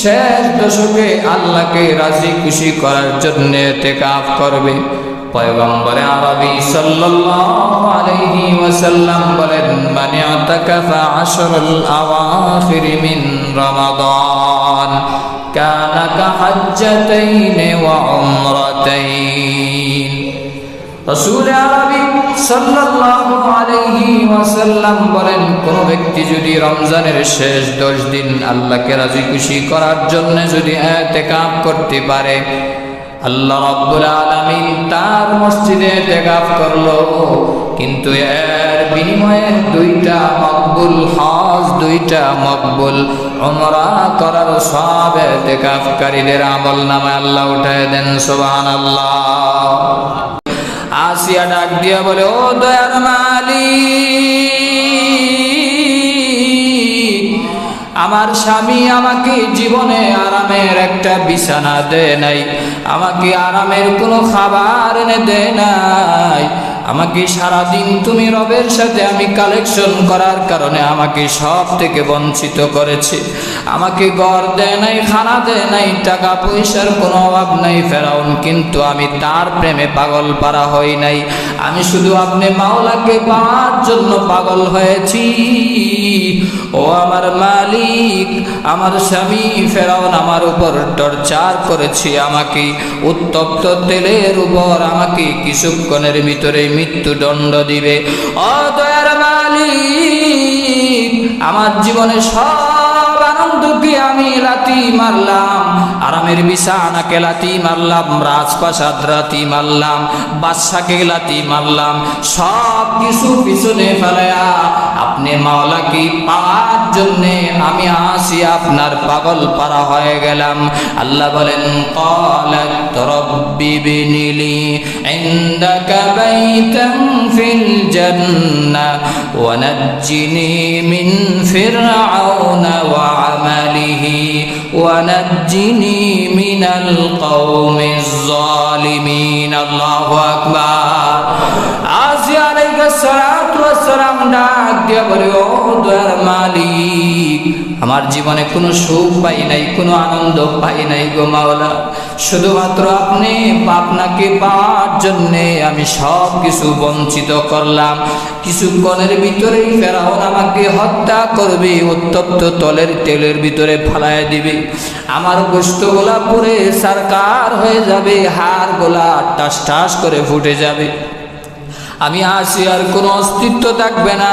শেষ দশকে আল্লাহকে রাজি খুশি করার জন্য তেকাফ করবে। পয়গম্বরে আরবি সাল্লাল্লাহু আলাইহি ওয়াসাল্লাম বলেন মানে আতাকাফা আশরুল আওয়াখির মিন রমাদান। কানা কাহাজ্জাতাইন ওয়া উমরাতাইন। রসুল আরবি সাল্লাল্লাহু কোন ব্যক্তি যদি রমজানের শেষ দশ দিন আল্লাহকে রাজি খুশি করার জন্য যদি এতেকাফ করতে পারে, আল্লাহ রাব্বুল আলামিন তার মসজিদে এতেকাফ করল। কিন্তু এর বিনিময়ে দুইটা মকবুল, হজ দুইটা মকবুল, উমরা করার সব এতেকাফকারীদের আমল নামে আল্লাহ উঠায় দেন, সুবহানাল্লাহ। আসিয়া ডাক দিয়া বলে, ও দয়ার মালি আমার স্বামী আমাকে জীবনে আরামের একটা বিছানা দেয় নাই, আমাকে আরামের কোনো খাবার এনে দেয় নাই আমাকে সারাদিন তুমি রবের সাথে আমি কালেকশন করার কারণে আমাকে সব থেকে বঞ্চিত করেছে। আমাকে গড় দেয় নাই, খানা দেয় নাই, টাকা পয়সার কোনো অভাব নাই ফেরাউন, কিন্তু আমি তার প্রেমে পাগল পারা হই নাই। আমি শুধু আপনি মাওলাকে পাওয়ার জন্য পাগল হয়েছি। ও আমার মালিক, আমার স্বামী, ফেরাউন আমার উপর টর্চার করেছে আমাকে। উত্তপ্ত তেলের উপর আমাকে কিছুক্ষণের ভিতরে মৃত্যুদণ্ড দিবে। অতয়ার মালিক আমার জীবনে সব আনন্দকে আমি লাতি মারলাম আরামের বিছানাকে লাতি মারলাম রাজপ্রাসাদ রাতি মারলাম বাদশাকে লাতি মারলাম সব কিছু পিছনে ফেলায়া আপনি মাওলাকে পাওয়ার জন্যে আমি আসি আপনার পাগল পারা হয়ে গেলাম আল্লাহ বলেন قالت رب ابن لي عندك بيتا في الجنة ونجني من فرعون وعمله ونجني من القوم الظالمين. الله أكبر. মালিক, আমার জীবনে কোনো সুখ পাই নাই, কোনো আনন্দ পাই নাই গো মাওলা। শুধুমাত্র আপনি আপনাকে পাওয়ার জন্যে আমি সব কিছু বঞ্চিত করলাম। কিছুক্ষণের ভিতরেই ফেরাউন আমাকে হত্যা করবে, উত্তপ্ত তলের তেলের ভিতরে ফালায় দিবে। আমার গোস্তগুলা পুরে সারকার হয়ে যাবে, হাড় গোলা টাস টাস করে ফুটে যাবে। আমি আসি আর কোনো অস্তিত্ব থাকবে না।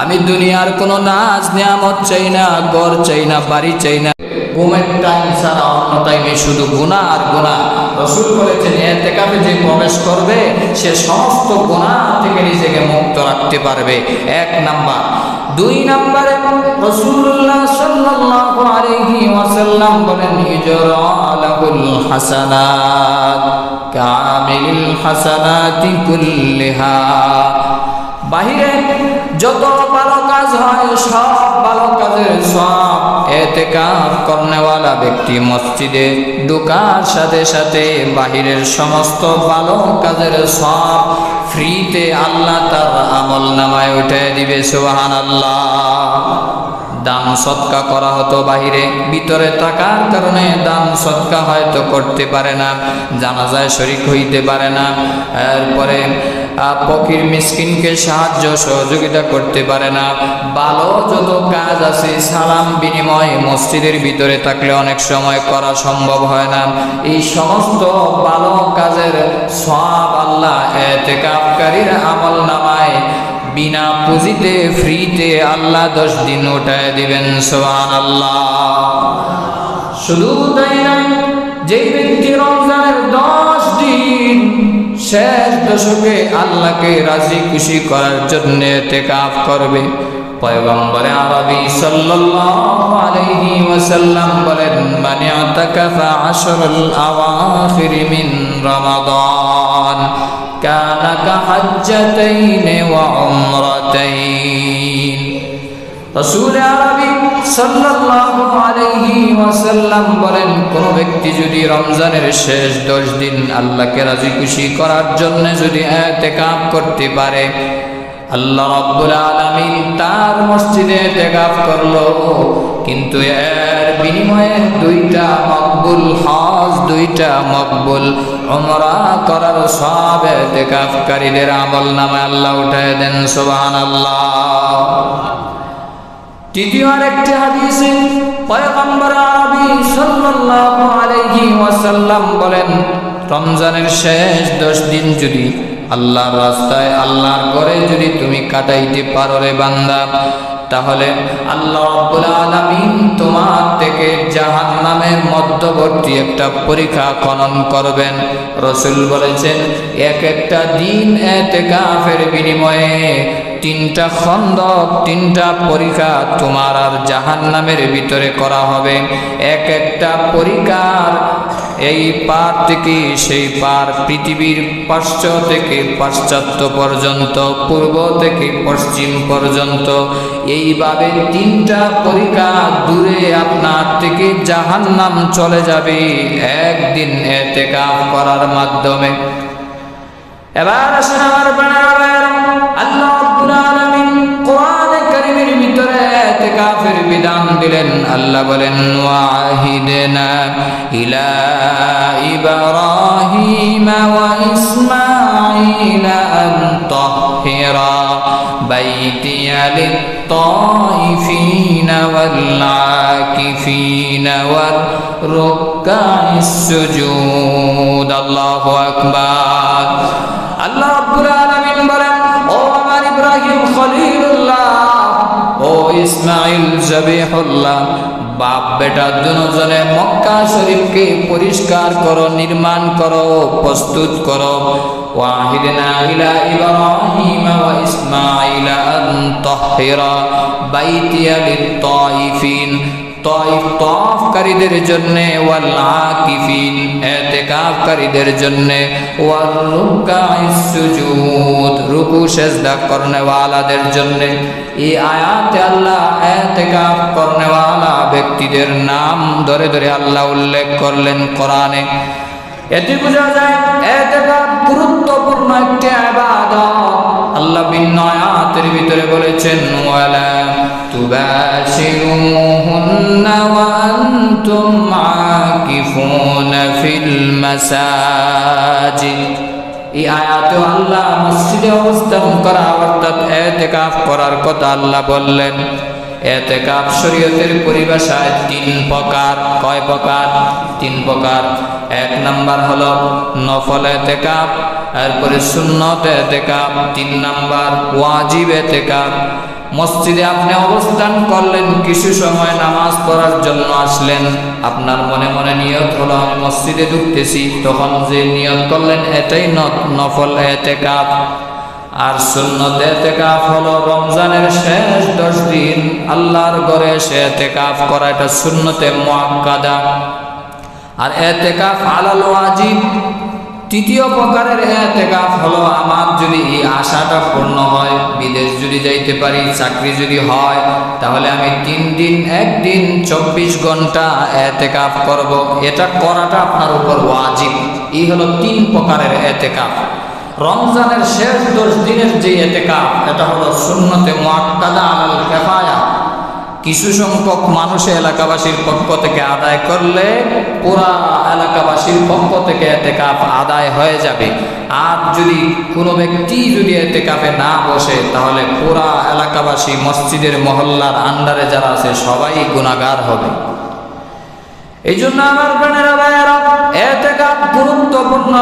আমি দুনিয়ার কোনো নাচ, নিয়ামত চাই না গড় চাই না, বাড়ি চাই না। ঘুমের টাইম টাইমে শুধু গুণা গুণা যে প্রবেশ করবে, সে সমস্ত থেকে নিজেকে মুক্ত রাখতে পারবে। এক নাম্বার। দুই নাম্বারে রসুল্লাহ সাল্লাল্লাহু আলাইহি ওয়াসাল্লাম বলেন ইজরালাহুল হাসানাত কামিলুল হাসানাতি কুল্লিহা। বাহিরে যত ভালো কাজ সব ভালো কাজের সব। এতে কাজ করনেওয়ালা ব্যক্তি মসজিদে ঢুকার সাথে সাথে বাহিরের সমস্ত ভালো কাজের সব ফ্রিতে আল্লাহ তার আমল নামায় উঠে দিবে সুবাহান আল্লাহ দান সৎকা করা হতো বাহিরে, ভিতরে থাকার কারণে দান সৎকা হয়তো করতে পারে না, জানাজায় শরিক হইতে পারে না। এরপরে ফকির মিসকিনকে সাহায্য সহযোগিতা করতে পারে না। ভালো যত কাজ আছে, সালাম বিনিময় মসজিদের ভিতরে থাকলে অনেক সময় করা সম্ভব হয় না। এই সমস্ত ভালো কাজের সব আল্লাহ এতে কাপকারীর আমল নামায় বিনা পুঁজিতে, ফ্রিতে আল্লাহ দশ দিন উঠায় দিবেন সোহান আল্লাহ শুধু তাই না যেই ব্যক্তি রমজানের দশ দিন শেষ দশকে আল্লাহকে রাজি খুশি করার জন্য তেকাফ করবে। পয়গম্বরে আরবি সাল্লাল্লাহু আলাইহি বলেন মানে আতাকাফা আশরুল আওয়াখির মিন রমাদান, কানা কাহাজ্জাতাইন ওয়া উমরাতাইন। রসুল আরবি সাল্লাল্লাহু বলেন, কোন ব্যক্তি যদি রমজানের শেষ দশ দিন আল্লাহকে রাজি খুশি করার জন্য যদি এতেকাফ করতে পারে, আল্লাহ রব্বুল আলামিন তার মসজিদে এতেকাফ করল। কিন্তু এর বিনিময়ে দুইটা মকবুল, হজ দুইটা মকবুল, উমরা করার সব এতেকাফকারীদের আমল নামে আল্লাহ উঠায় দেন, সুবহানাল্লাহ। তৃতীয় আরেকটি হাদিসে পয়গম্বর আরবি সাল্লাল্লাহু আলাইহি ওয়াসাল্লাম বলেন, রমজানের শেষ দশ দিন যদি আল্লাহর রাস্তায়, আল্লাহর ঘরে যদি তুমি কাটাইতে পারো রে বান্দা, তাহলে আল্লাহ রাব্বুল আলামিন তোমার থেকে জাহান্নামের মধ্যবর্তী একটা পরীক্ষা খনন করবেন। রসুল বলেছেন, এক একটা দিন এতেকাফের বিনিময়ে তিনটা খন্দক, তিনটা পরীক্ষা তোমার আর জাহান নামের ভিতরে করা হবে। এক একটা পরীক্ষার এই পার থেকে সেই পার পৃথিবীর পাশ্চ থেকে পাশ্চাত্য পর্যন্ত, পূর্ব থেকে পশ্চিম পর্যন্ত। এইভাবে তিনটা পরীক্ষা দূরে আপনার থেকে জাহান নাম চলে যাবে একদিন এতে করার মাধ্যমে। এবার আমার কারীমের ভিতরে ইতিকাফের বিধান দিলেন আল্লাহ বলেন ওয়াহিদনা ইলা ইব্রাহিম ওয়া ইসমাঈল আন তাহহিরা বাইতিয়া للطائفين والعاكفين والركع السجود الله أكبر আল্লাহ রাব্বুল ইসমাইল জবিহুল্লাহ, বাপ বেটার দুজনে মক্কা শরীফকে পরিষ্কার করো, নির্মাণ করো, প্রস্তুত করো। ওয়াহিদনা ইলা ইব্রাহিম ওয়া ইসমাইল আন তাহহিরা বাইতিয়া তয়ফ তফকারীদের জন্য, ওয়াল আকিফিন, এতেকাফকারীদের জন্য, ওয়াল সুজুদ, রুকু সেজদা করনেওয়ালাদের জন্য। এই আয়াতে আল্লাহ এতেকাফ করনেওয়ালা ব্যক্তিদের নাম ধরে ধরে আল্লাহ উল্লেখ করলেন কোরআনে। এতে বোঝা যায় এতেকাফ গুরুত্বপূর্ণ একটি ইবাদত আল্লাহ ভিন্ন আয়াতের ভিতরে বলেছেন ওয়ালা আয়াতে আল্লাহ মসজিদে অবস্থান করা অর্থাৎ এতেকাফ করার কথা আল্লাহ বললেন এতেকাফ শরীয়তের পরিভাষায় তিন প্রকার। কয় প্রকার? তিন প্রকার। এক নাম্বার হলো নফল এতেকাফ এরপরে সুন্নত এতেকাফ তিন নাম্বার ওয়াজিব এতেকাফ মসজিদে আপনি অবস্থান করলেন, কিছু সময় নামাজ পড়ার জন্য আসলেন। আপনার মনে মনে নিয়ত হলো, আমি মসজিদে ঢুকতেছি, তখন যে নিয়ত করলেন, এটাই নফল এতেকাফ আর সুন্নত হলো রমজানের শেষ দশ দিন। আল্লাহর ঘরে সে এতেকাফ করা এটা সুন্নতে মুআক্কাদা। আর এতেকাফ আলাল ওয়াজিব। তৃতীয় প্রকারের এতেকাফ হলো আমার যদি এই আশাটা পূর্ণ হয়, বিদেশ যদি যাইতে পারি, চাকরি যদি হয়, তাহলে আমি তিন দিন, একদিন, চব্বিশ ঘণ্টা এতেকাফ করব। এটা করাটা আপনার উপর ওয়াজিব। এই হলো তিন প্রকারের এতেকাফ। রমজানের শেষ দশ দিনের যে এতেকাফ, এটা হলো সুন্নতে মুআক্কাদা আলাল কেফায়া। কিছু সংখ্যক মানুষ এলাকাবাসীর পক্ষ থেকে আদায় করলে পুরা এলাকাবাসীর পক্ষ থেকে এতেকাফ আদায় হয়ে যাবে। আর যদি কোনো ব্যক্তি যদি এতেকাফে না বসে, তাহলে পুরা এলাকাবাসী মসজিদের মহল্লার আন্ডারে যারা আছে, সবাই গুণাগার হবে। এই জন্য আমার বোনেরা ভাইয়েরা এতেকাফ গুরুত্বপূর্ণ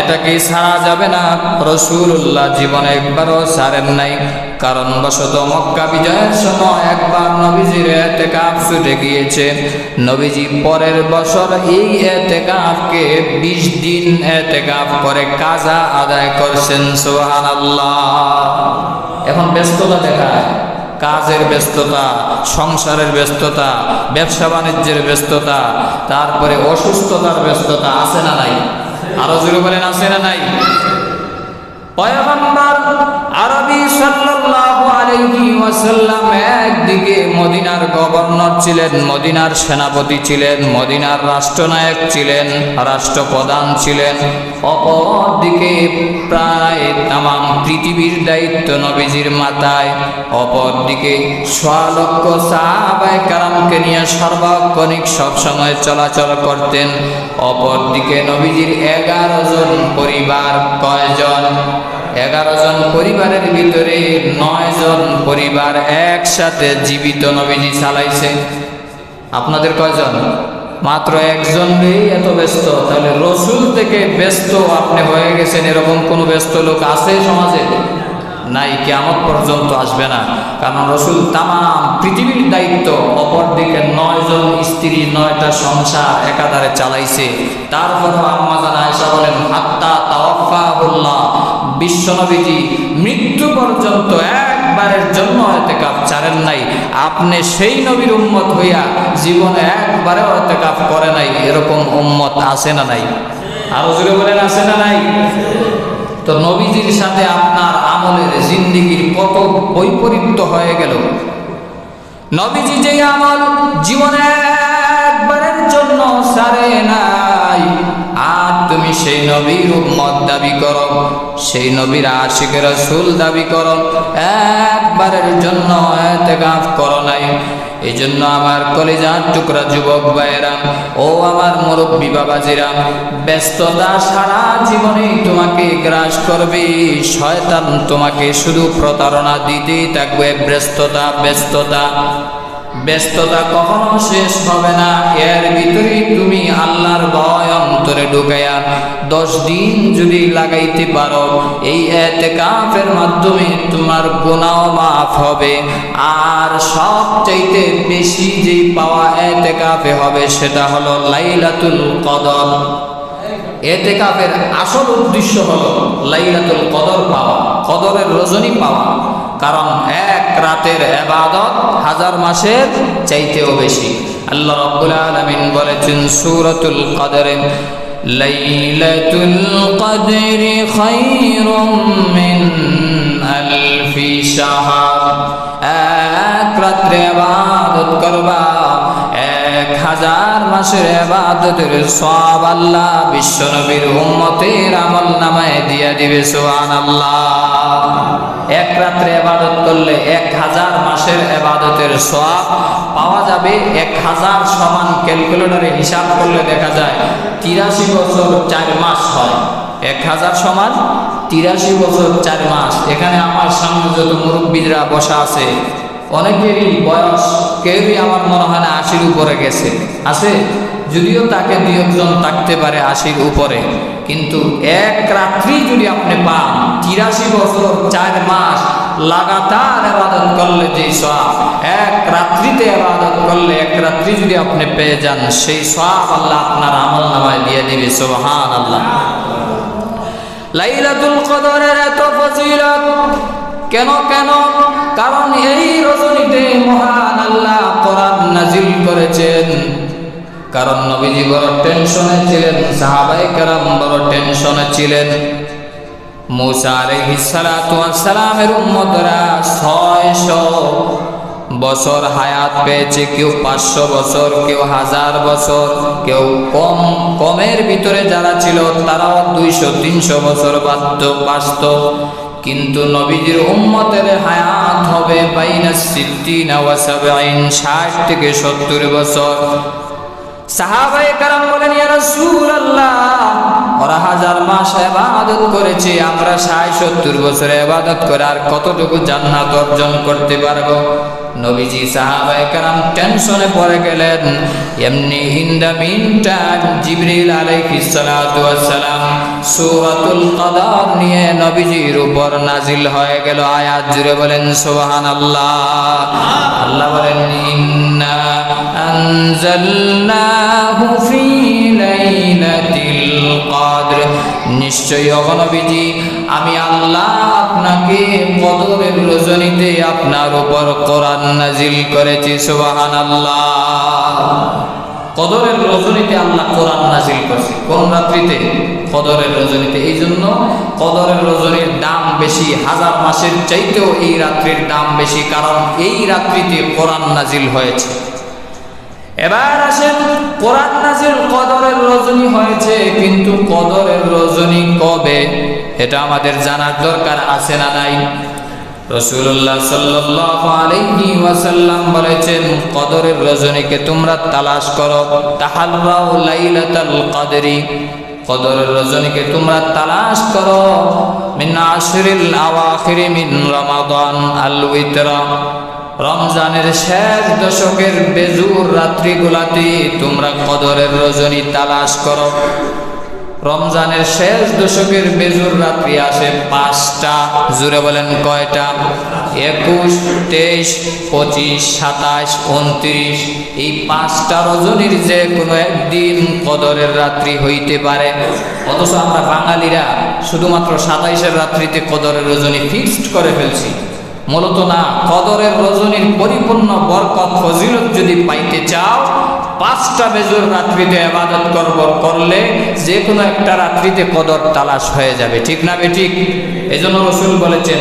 এটাকে ছাড়া যাবে না? রসুল্লাহ জীবনে একবারও সারেন নাই। কারণ বশত মক্কা বিজয়ের সময় একবার নবীজির এতেকাফ ছুটে গিয়েছে। নবীজি পরের বছর এই এতেকাফকে বিশ দিন এতেকাফ করে কাজা আদায় করছেন সোহান আল্লাহ এখন ব্যস্ততা দেখায়। কাজের ব্যস্ততা, সংসারের ব্যস্ততা, ব্যবসা বাণিজ্যের ব্যস্ততা, তারপরে অসুস্থতার ব্যস্ততা আছে না নাই? আরও জোরে বলেন, আছে না নাই? আরবি সাল্লাল্লাহু আলাইহি একদিকে মদিনার গভর্নর ছিলেন, মদিনার সেনাপতি ছিলেন, মদিনার রাষ্ট্রনায়ক ছিলেন, রাষ্ট্রপ্রধান ছিলেন। অপরদিকে প্রায় পৃথিবীর দায়িত্ব নবীজির মাথায়, অপরদিকে সাহাবায় নিয়ে সর্বাক্ষণিক সবসময় চলাচল করতেন, অপরদিকে নবীজির এগারো জন পরিবার কয়জন? এগারো জন পরিবারের ভিতরে নয় জন পরিবার একসাথে জীবিত নবীজি চালাইছে। আপনাদের কয়জন? মাত্র একজন এত ব্যস্ত, তাহলে রসুল থেকে ব্যস্ত আপনি হয়ে গেছেন, এরকম কোনো ব্যস্ত লোক আছে সমাজে? নাই কেমন পর্যন্ত আসবে না। কারণ রসুল তামাম পৃথিবীর দায়িত্ব, অপরদিকে নয় জন স্ত্রী, নয়টা সংসার একাধারে চালাইছে। তারপরও আম্মাজান আয়সা বলেন আত্মা তাওয়াফাহুল্লাহ। বিশ্বনবীজি মৃত্যু পর্যন্ত একবারের জন্য এতেকাপ ছাড়েন নাই। আপনি সেই নবীর উম্মত হইয়া জীবনে একবারেও এতেকাপ করে নাই। এরকম উম্মত আছে না নাই? আরও জোরে বলেন, আছে না নাই? তো নবীজির সাথে আপনার আমলের জিন্দিগির কত বৈপরীত্য হয়ে গেল। নবীজি যে আমল জীবনে একবারের জন্য সারে নাই। আর তুমি সেই নবীর উম্মত দাবি করো, সেই নবীর আশিকের রসুল দাবি করো, একবারের জন্য এতেকাফ করো নাই। এই জন্য আমার কলেজার টুকরা যুবক ভাইয়েরা, ও আমার মুরব্বী বাবাজিরা, ব্যস্ততা সারা জীবনে তোমাকে গ্রাস করবে, শয়তান তোমাকে শুধু প্রতারণা দিতেই থাকবে, ব্যস্ততা ব্যস্ততা। ব্যস্ততা কখনো শেষ হবে না। এর ভিতরে তুমি আল্লাহর ভয় অন্তরে ঢুকাইয়া দশ দিন যদি লাগাইতে পারো, এই এতেকাফের মাধ্যমে তোমার গুণাও মাফ হবে। আর সবচাইতে বেশি যেই পাওয়া এতেকাফে হবে সেটা হলো লাইলাতুল কদর। এতেকাফের আসল উদ্দেশ্য হলো লাইলাতুল কদর পাওয়া, কদরের রজনী পাওয়া। কারণ এক রাতের এবাদত হাজার মাসের চাইতেও বেশি। আল্লাহ রব্বুল আলামিন বলেছেন সূরাতুল কদরে, লাইলাতুল কদরি খায়রুম মিন আলফি শাহর। এক রাত্রে ইবাদত করবা এক হাজার মাসের এবাদতের সব আল্লাহ বিশ্বনবীর উম্মতের আমল নামায় দিয়া দিবে সোহান আল্লাহ এক রাত্রে এবাদত করলে এক হাজার মাসের এবাদতের সব পাওয়া যাবে। এক হাজার সমান ক্যালকুলেটরে হিসাব করলে দেখা যায় তিরাশি বছর চার মাস হয়। এক হাজার সমান তিরাশি বছর চার মাস। এখানে আমার সামনে যত মুরব্বীরা বসা আছে অনেকেরই বয়স, কেউই আমার মনে হয় না আশির উপরে গেছে। আছে? যদিও তাকে দুই একজন থাকতে পারে আশির উপরে। কিন্তু এক রাত্রি যদি আপনি পান, তিরাশি বছর, চার মাস লাগাতার আবাদত করলে যে সব এক রাত্রিতে আবাদত করলে এক রাত্রি যদি আপনি পেয়ে যান, সেই সব আল্লাহ আপনার আমল নামায় দিয়ে দিবে সোহান আল্লাহ লাইলাতুল কদরের এত ফজিলত। কেন কেন? কারণ এই রজনীতে মহান আল্লাহ কোরআন নাজিল করেছেন। কারণ নবীজি বড় টেনশনে ছিলেন, সাহাবাই কেরাম বড় টেনশনে ছিলেন। মুসা আলাইহিস সালাতু ওয়াস সালামের উম্মতরা 600 বছর হায়াত পেয়েছে, কেউ পাঁচশো বছর, কেউ হাজার বছর, কেউ কম, কমের ভিতরে যারা ছিল, তারাও দুইশো, তিনশো বছর বাধ্য বাঁচত। কিন্তু নবীজির উম্মতের হায়াত হবে বাইনা সিদ্দিনা সাবঈন, ষাট থেকে সত্তর বছর। সাহাবায়ে কারাম বলেন, ইয়া রাসূলুল্লাহ, ওরা হাজার মাস ইবাদত করেছে, আমরা 60 70 বছরে ইবাদত করে আর কতটুকু জান্নাত অর্জন করতে পারব? নবীজি সাহাবায়ে কারাম টেনশনে পড়ে গেলেন। এমনি ইন দা মিন টাইম জিবরিল আলাইহিস সালাতু ওয়াস সূরাতুল কদর নিয়ে নবীজির উপর নাজিল হয়ে গেল। আয়াত জুড়ে বলেন, সুবহানাল্লাহ। আল্লাহ বলেন, ইন্না আনজালনাহু ফি লাইলাতিল কদর। নিশ্চয়ই অগণবীজি আমি আল্লাহ আপনাকে কদরের রজনীতে আপনার উপর কোরআন নাজিল করেছি, সুবহানাল্লাহ। কদরের রজনীতে আল্লাহ কোরআন নাজিল করছে। কোন রাত্রিতে? কদরের রজনীতে। এই জন্য কদরের রজনীর দাম বেশি, হাজার মাসের চাইতেও এই রাত্রির দাম বেশি, কারণ এই রাত্রিতে কোরআন নাজিল হয়েছে। এবার আসেন, কোরআন নাজিল কদরের রজনী হয়েছে, কিন্তু কদরের রজনী কবে? এটা আমাদের জানার দরকার আছে না নাই? রসুল্লাহ আলাইহি ওয়াসাল্লাম বলেছেন, কদরের রজনীকে তোমরা তালাশ করো, তাহাল্লাউ লাইলাতাল কদরি। কদরের রজনীকে তোমরা তালাশ করো, মিন আশরিল আওয়াখিরি মিন রমাদান আল উইতরা রমজানের শেষ দশকের বেজুর রাত্রিগুলাতে তোমরা কদরের রজনী তালাশ করো। রমজানের শেষ দশকের বেজুর রাত্রি আসে পাঁচটা জুড়ে বলেন কয়টা? একুশ, তেইশ, পঁচিশ, সাতাশ, উনত্রিশ। এই পাঁচটা রজনীর যে কোনো একদিন কদরের রাত্রি হইতে পারে। অথচ আমরা বাঙালিরা শুধুমাত্র সাতাইশের রাত্রিতে কদরের রজনী ফিক্সড করে ফেলছি। মূলত না, কদরের রজনীর পরিপূর্ণ বরকত ফজিলত যদি পাইতে চাও, পাঁচটা বেজুর রাত্রিতে আবাদত করব, করলে যে কোনো একটা রাত্রিতে কদর তালাশ হয়ে যাবে। ঠিক না বে ঠিক? এই জন্য রসুল বলেছেন,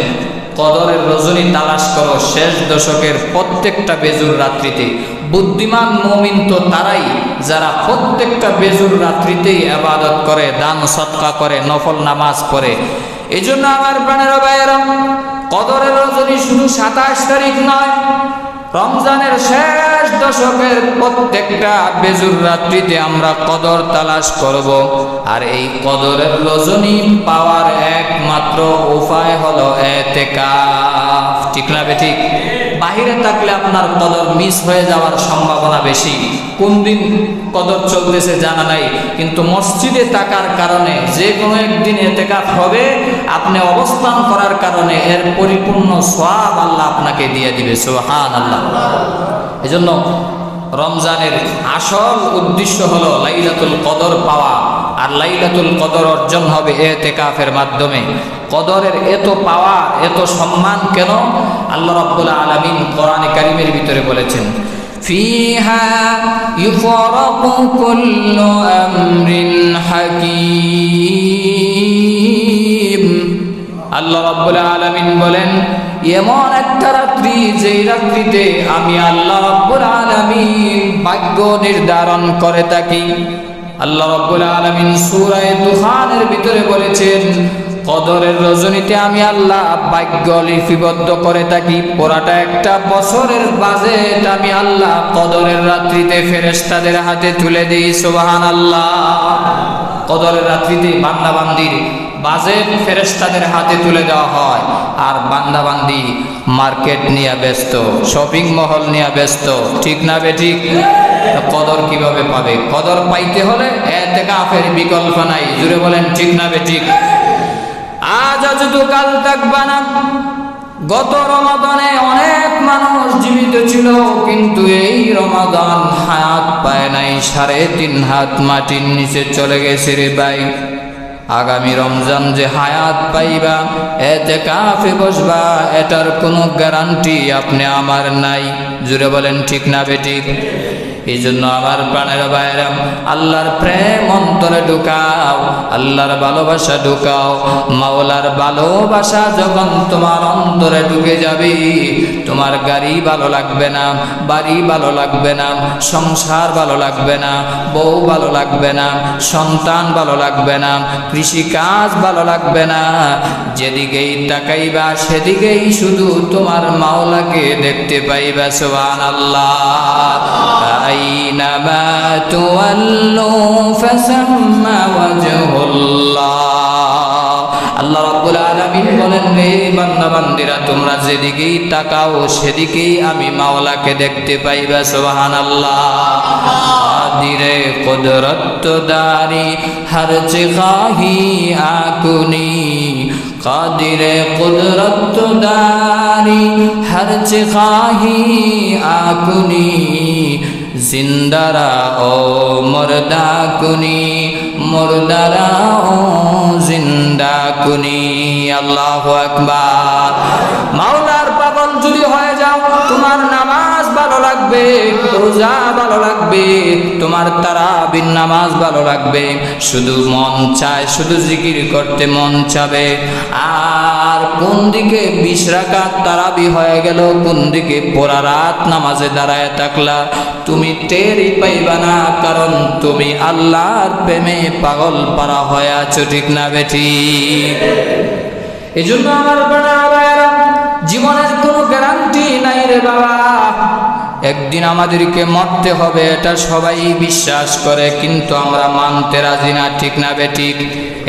কদরের রজনী তালাশ করো শেষ দশকের প্রত্যেকটা বেজুর রাত্রিতে। বুদ্ধিমান মমিন তো তারাই, যারা প্রত্যেকটা বেজুর রাত্রিতেই আবাদত করে, দান সৎকা করে, নফল নামাজ পড়ে। এই জন্য আমার প্রাণের বাইরম কদরের রজনী শুধু সাতাশ তারিখ নয়, রমজানের শেষ দশকের প্রত্যেকটা বেজুর রাত্রিতে আমরা কদর তালাশ করব। আর এই কদরের রজনী পাওয়ার একমাত্র উপায় হলো এতেকাফ। ঠিক না ঠিক? বাহিরে থাকলে আপনার কদর মিস হয়ে যাওয়ার সম্ভাবনা বেশি। কোন দিন কদর চলতেছে জানা নাই, কিন্তু মসজিদে থাকার কারণে যে কোনো একদিন এতেকাফ হবে, আপনি অবস্থান করার কারণে এর পরিপূর্ণ সওয়াব আল্লাহ আপনাকে দিয়ে দিবে সুবহান আল্লাহ এজন্য রমজানের আসল উদ্দেশ্য হলো লাইলাতুল কদর পাওয়া, আর লাইলাতুল কদর অর্জন হবে এতেকাফের মাধ্যমে। কদরের এত পাওয়া, এত সম্মান কেন? আল্লাহ রাব্বুল আলামিন কোরআনে কারিমের ভিতরে বলেছেন, ফিহা ইউফরাকু কুল্লু আমরিন হাকীম। আল্লাহ রাব্বুল আলামিন বলেন, এমন একটা রাত্রি যেই রাত্রিতে আমি আল্লাহ রাব্বুল আলামিন ভাগ্য নির্ধারণ করে থাকি। আল্লাহ রাব্বুল আলামিন সূরা দুখানের ভিতরে বলেছেন কদরের রজনীতে আমি আল্লাহ ভাগ্য লিপিবদ্ধ করে থাকি। পুরাটা একটা বছরের বাজেট আমি আল্লাহ কদরের রাত্রিতে ফেরেশতাদের হাতে তুলে দিই সুবহান আল্লাহ কদরের রাত্রিতে বান্দাবান্দির বাজেট ফেরেশতাদের হাতে তুলে দেওয়া হয়। আর বান্দাবান্দি মার্কেট নিয়ে ব্যস্ত, শপিং মহল নিয়ে ব্যস্ত, ঠিক না বে ঠিক? কদর কীভাবে পাবে? কদর পাইতে হলে এতে কাফের বিকল্প নাই। জুড়ে বলেন, ঠিক না বে ঠিক? আজ আজ তো কাল থাকবা না গত রমাদানে অনেক মানুষ জীবিত ছিল, কিন্তু এই রমাদান হাত পায় নাই। সাড়ে তিন হাত মাটির নিচে চলে গেছে রে ভাই। আগামী রমজান যে হায়াত পাইবা, এতে কাফে বসবা, এটার কোনো গ্যারান্টি আপনি আমার নাই। জুড়ে বলেন, ঠিক না বেঠিক এই জন্য আমার প্রাণের বাইরাম আল্লাহর প্রেম অন্তরে ঢুকাও, আল্লাহর ভালোবাসা ঢুকাও, মাওলার ভালোবাসা যখন তোমার অন্তরে ঢুকে যাবে, তোমার গাড়ি ভালো লাগবে না, বাড়ি ভালো লাগবে না, সংসার ভালো লাগবে না, বউ ভালো লাগবে না, সন্তান ভালো লাগবে না, কৃষিকাজ ভালো লাগবে না, যেদিকেই তাকাইবা সেদিকেই শুধু তোমার মাওলাকে দেখতে পাইবা সোহান আল্লাহ أينما تولوا فثم وجه الله আল্লাহ রাব্বুল আলামিন বলেন রে বান্দা বান্দিরা তোমরা যেদিকেই তাকাও, সেদিকেই আমি মাওলাকে দেখতে পাইবা, সুবহানাল্লাহ। দিরে কুদরত দারি হর চিগাহি আকুনি। قادر قدرت داری ہر چاہی আকুনি। জিন্দারা ও মর্দা কুনি মর্দারা ও জিন্দা কুনি আল্লাহ আকবার। মাওলার লাগবে, রোজা ভালো লাগবে, তোমার তারাবির নামাজ ভালো লাগবে। শুধু মন চায়, শুধু জিকির করতে মন চাবে। আর কোন দিকে বিশ রাকাত তারাবি হয়ে গেল, কোন দিকে পোড়া রাত নামাজে দাঁড়ায় থাকলা, তুমি টেরই পাইবা না, কারণ তুমি আল্লাহর প্রেমে পাগল পারা হয়ে আছো, ঠিক না বেঠি? এই জন্য আমার জীবনের কোনো গ্যারান্টি নাই রে বাবা। একদিন আমাদেরকে মরতে হবে, এটা সবাই বিশ্বাস করে, কিন্তু আমরা মানতে রাজি না, ঠিক না বেঠিক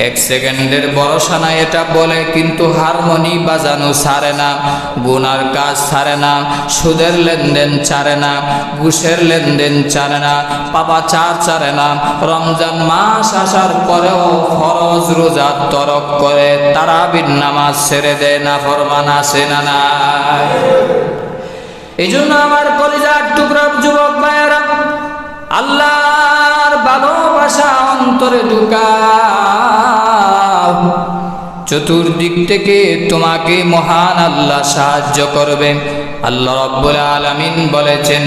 এক সেকেন্ডের ভরসা নাই এটা বলে, কিন্তু হারমোনি বাজানো ছাড়ে না, গুনার কাজ ছাড়ে না, সুদের লেনদেন ছাড়ে না, ঘুষের লেনদেন ছাড়ে না পাপা চার ছাড়ে না, রমজান মাস আসার পরেও ফরজ রোজা তরক করে, তারাবির নামাজ ছেড়ে দেয় না, ফরমান আসে না, নাই। এই জন্য আমার কলিজার যুবক ভাইয়েরা, আল্লাহর ভালোবাসা অন্তরে ঢুকাও। চতুর্দিক থেকে তোমাকে মহান আল্লাহ সাহায্য করবে। আল্লাহ রব্বুল আলামিন বলেছেন,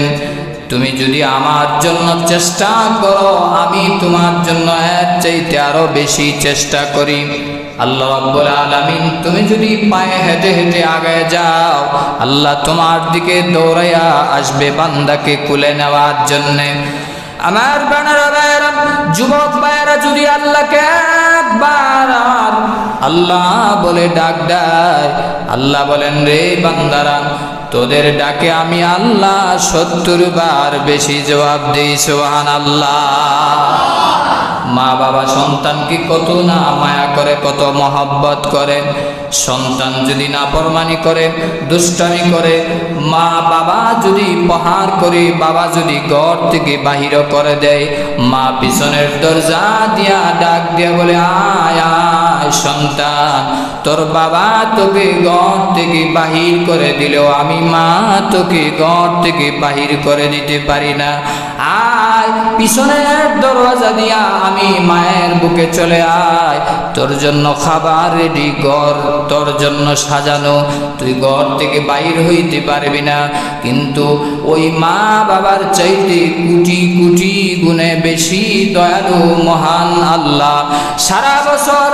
তুমি যদি আমার জন্য চেষ্টা করো, আমি তোমার জন্য এর চাইতে আরও বেশি চেষ্টা করি। আল্লাহ রাব্বুল আলামিন, তুমি যদি পায়ে হেঁটে হেঁটে আগে যাও, আল্লাহ তোমার দিকে দৌড়াইয়া আসবে বান্দাকে কুলে নেওয়ার জন্যে। আমার বানারা যুবক ভাইয়েরা যদি আল্লাহকে একবার আল্লাহ বলে ডাক দেয়, আল্লাহ বলেন, রে বান্দারা, তোদের ডাকে আমি আল্লাহ সত্তর বার বেশি জবাব দিই সোহান আল্লাহ মা বাবা সন্তানকে কত না মায়া করে, কত মহব্বত করে। সন্তান যদি না প্রমাণি করে, দুষ্টামি করে, মা বাবা যদি পাহাড় করে, বাবা যদি ঘর থেকে বাহির করে দেয়, মা পিছনের দরজা দিয়া ডাক দিয়া বলে, আয়া, আয়। সন্তান। তোর বাবা তোকে ঘর থেকে বাহির করে দিলেও আমি মা তোকে ঘর থেকে বাহির করে দিতে পারি না। আয়, পিছনের দরজা দিয়া আমি মায়ের বুকে চলে আয়। তোর জন্য খাবার রেডি তোর জন্য সাজানো। তুই ঘর থেকে বাইর হইতে পারবি না। কিন্তু ওই মা বাবার চাইতে কুটি কুটি গুণে বেশি দয়ালু মহান আল্লাহ। সারা বছর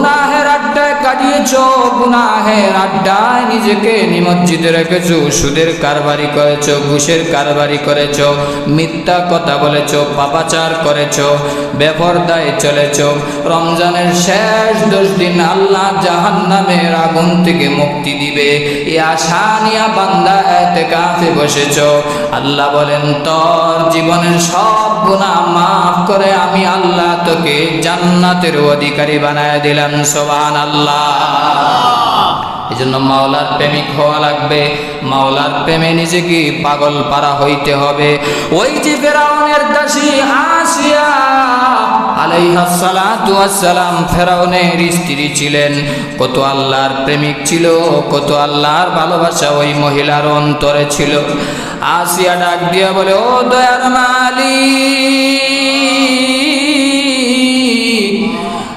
গুনাহের আড্ডায় কাটিয়েছ, গুনাহের আড্ডায় নিজেকে নিমজ্জিত রেখেছ, সুদের কারবারি করেছ, ঘুষের কারবারি করেছ, মিথ্যা কথা বলেছ, পাপাচার করেছ চলেছ। রমজানের শেষ দশ দিন আল্লাহ জাহান নামের আগুন থেকে মুক্তি দিবে। নিয়া বান্দা এতে বসেছ। আল্লাহ বলেন, তোর জীবনের সব গুণা মাফ করে আমি আল্লাহ তোকে জান্নাতের অধিকারী বানায় দিলাম। সোবান আল্লাহ এই জন্য মাওলার প্রেমিক হওয়া লাগবে। মাওলার প্রেমে নিজেকে পাগল পারা হইতে হবে। ওই যে ফেরাউনের দাসী আসিয়া আলাইহাসালাম ফেরাউনের স্ত্রী ছিলেন। কত আল্লাহর প্রেমিক ছিল, কত আল্লাহর ভালোবাসা ওই মহিলার অন্তরে ছিল। আসিয়া ডাক দিয়া বলে, ও দয়ার মালিক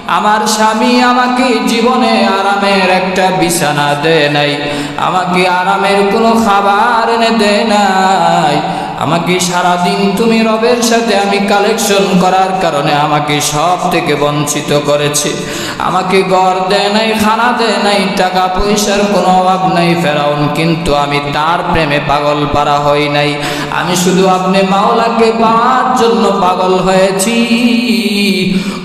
আমার স্বামী আমাকে জীবনে আরামের একটা বিছানা দেয় নাই, আমাকে আরামের কোনো খাবার এনে দেয় নাই। আমাকে সারাদিন তুমি রবের সাথে আমি কালেকশন করার কারণে আমাকে সব থেকে বঞ্চিত করেছে। আমাকে ঘর দেয় নাই, খানা দেয় নাই, টাকা পয়সার কোনো অভাব নাই ফেরাউন, কিন্তু আমি তার প্রেমে পাগল পারা হই নাই। আমি শুধু আপনি মাওলাকে পাওয়ার জন্য পাগল হয়েছি।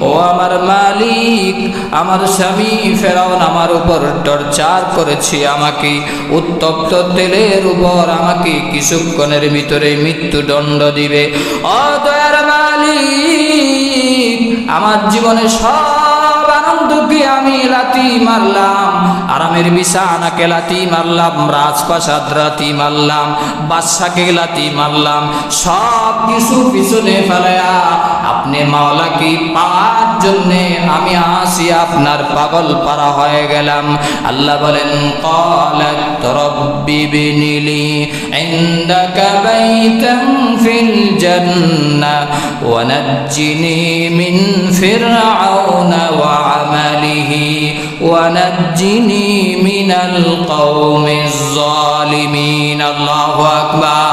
ও আমার মালিক, আমার স্বামী, ফেরাউন আমার উপর টর্চার করেছে আমাকে। উত্তপ্ত তেলের উপর আমাকে কিছুক্ষণের ভিতরে মৃত্যুদণ্ড দিবে। অতয়ার মালিক আমার জীবনে সব আনন্দকে আমি লাতি মারলাম আরামের বিছানাকে লাতি মারলাম রাজপ্রাসাদ লাতি মারলাম বাদশাকে লাতি মারলাম সব কিছু পিছনে ফেলায়া আপনি মাওলাকে পাওয়ার জন্যে আমি আসি আপনার পাগল পারা হয়ে গেলাম আল্লাহ বলেন قالت رب ابن لي عندك بيتا في الجنة ونجني من فرعون وعمله ونجني من القوم الظالمين الله أكبر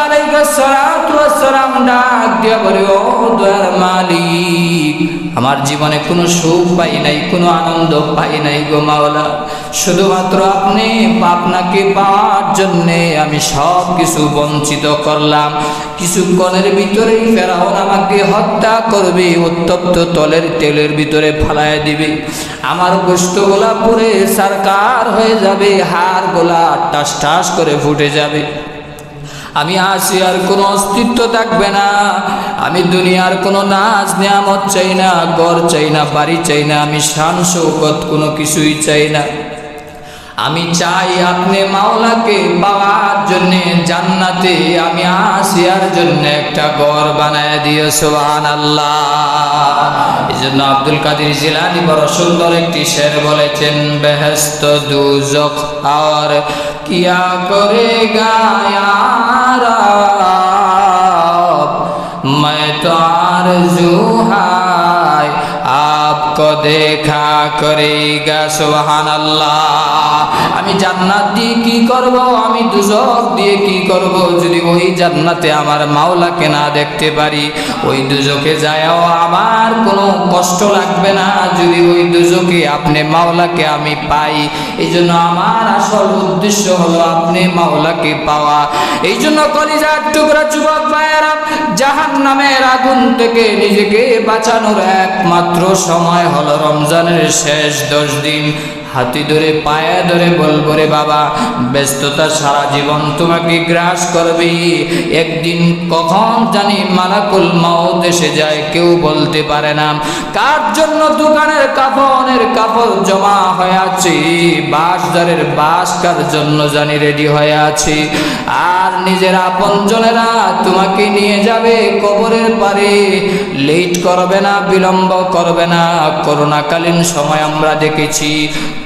আলাইহিস সালাতু ওয়াস সালাম ডাক দিয়া বলে ও দয়ার মালিক আমার জীবনে কোনো সুখ পাই নাই, কোনো আনন্দ পাই নাই গো মাওলা। শুধুমাত্র আপনি, আপনাকে পাওয়ার জন্যে আমি সব কিছু বঞ্চিত করলাম। কিছুক্ষণের ভিতরেই ফেরাউন আমাকে হত্যা করবে, উত্তপ্ত তলের তেলের ভিতরে ফালায় দিবে। আমার গোষ্ঠগুলা পুরে সরকার হয়ে যাবে, হাড় গোলা টাস টাস করে ফুটে যাবে। আমি আসি আর কোনো অস্তিত্ব থাকবে না। আমি দুনিয়ার কোনো নাচ, নিয়ামত চাই না গড় চাই না, বাড়ি চাই না, আমি শান, শৌকত কোনো কিছুই চাই না। আমি চাই আপনি মাওলাকে পাওয়ার জন্য, জান্নাতে আমি আসিয়ার জন্য একটা ঘর বানায় দিও সোহান আল্লাহ এই জন্য আব্দুল কাদির জিলানি বড় সুন্দর একটি শের বলেছেন বেহেস্ত দুজক আর কিয়া করে গায়ারা मैं तो आरज़ू है आपको देखा करेगा सुबहान আল্লাহ আমি জান্নাত দিয়ে কি করব? আমি দুজক দিয়ে কি করব? যদি ওই জান্নাতে আমার মাওলাকে না দেখতে পারি, ওই দুজকে যায়ও আমার কোনো কষ্ট লাগবে না। যদি ওই দুজকে আপনি মাওলাকে আমি পাই এই জন্য আমার আসল উদ্দেশ্য হলো আপনি মাওলাকে পাওয়া। এই জন্য কলিজার টুকরা যুবক ভাইয়েরা জাহান নামের আগুন থেকে নিজেকে বাঁচানোর একমাত্র সময় হলো রমজানের শেষ দশ দিন। হাতি ধরে, পায়ে ধরে বলব রে বাবা, ব্যস্ততা সারা জীবন তোমাকে গ্রাস করবে। একদিন কখন জানি মালাকুল মাউত এসে যায়, কেউ বলতে পারে না। কার জন্য দোকানের কাপড়ের কাপড় জমা হয়ে আছে? বাসদারের বাস কার জন্য জানি রেডি হয়ে আছে? আর নিজের আপনজনেরা তোমাকে নিয়ে যাবে কবরের পারে। লেট করবে না, বিলম্ব করবে না। করোনাকালীন সময় আমরা দেখেছি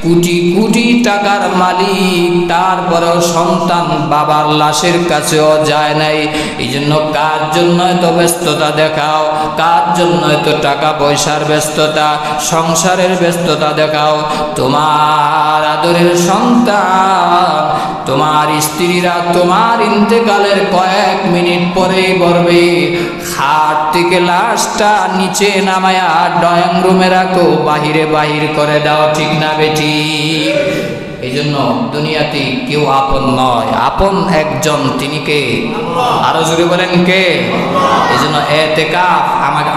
কোটি কোটি টাকার মালিক তারপরেও সন্তান বাবার লাশের কাছেও যায় নাই। এই জন্য কার জন্য এত ব্যস্ততা দেখাও, কার জন্য এত টাকা পয়সার ব্যস্ততা, সংসারের ব্যস্ততা দেখাও। তোমার আদরের সন্তান, তোমার স্ত্রীরা তোমার ইন্তেকালের কয়েক মিনিট পরেই বলবে, খাট থেকে লাশটা নিচে নামায়া ড্রয়িং রুমে রাখো, বাহিরে বাহির করে দাও, ঠিক না বেটি? এই জন্য দুনিয়াতে কেউ আপন নয়। আপন একজন, তিনি কে? আরও জোরে বলেন কে? এই জন্য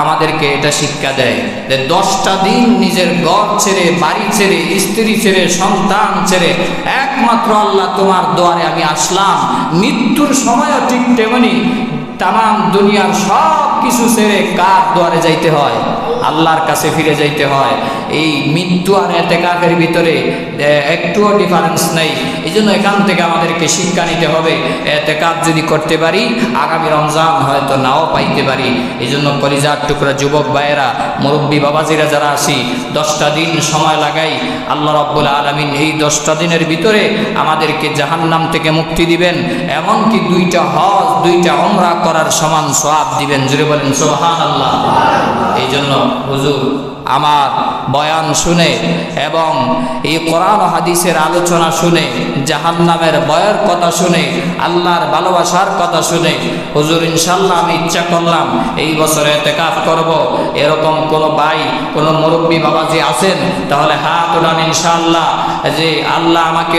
আমাদেরকে এটা শিক্ষা দেয় যে দশটা দিন নিজের ঘর ছেড়ে, বাড়ি ছেড়ে, স্ত্রী ছেড়ে, সন্তান ছেড়ে, একমাত্র আল্লাহ তোমার দোয়ারে আমি আসলাম। মৃত্যুর সময়ও ঠিক তেমনি তাম দুনিয়ার সব কিছু ছেড়ে কার দোয়ারে যাইতে হয়? আল্লাহর কাছে ফিরে যাইতে হয়। এই মৃত্যু আর এতেকাফের ভিতরে একটুও ডিফারেন্স নেই। এই জন্য এখান থেকে আমাদেরকে শিক্ষা নিতে হবে, এতেকাফ যদি করতে পারি, আগামী রমজান হয়তো নাও পাইতে পারি। এই জন্য কলিজার টুকরা যুবক ভাইয়েরা, মুরব্বী বাবাজিরা যারা আসি দশটা দিন সময় লাগাই, আল্লাহ রব্বুল আলমিন এই দশটা দিনের ভিতরে আমাদেরকে জাহান্নাম থেকে মুক্তি দিবেন, এমনকি দুইটা হজ, দুইটা অমরা করার সমান সওয়াব দিবেন। জুড়ে বলেন সোহান আল্লাহ এই জন্য হুজুর আমার বয়ান শুনে এবং এই কোরআন হাদিসের আলোচনা শুনে, জাহান্নামের বয়ের কথা শুনে, আল্লাহর ভালোবাসার কথা শুনে, হুজুর ইনশাল্লাহ আমি ইচ্ছা করলাম এই বছরে এতেকাফ করব। এরকম কোনো ভাই, কোনো মুরব্বী বাবাজি আছেন? তাহলে হাত উঠান ইনশাল্লাহ যে আল্লাহ আমাকে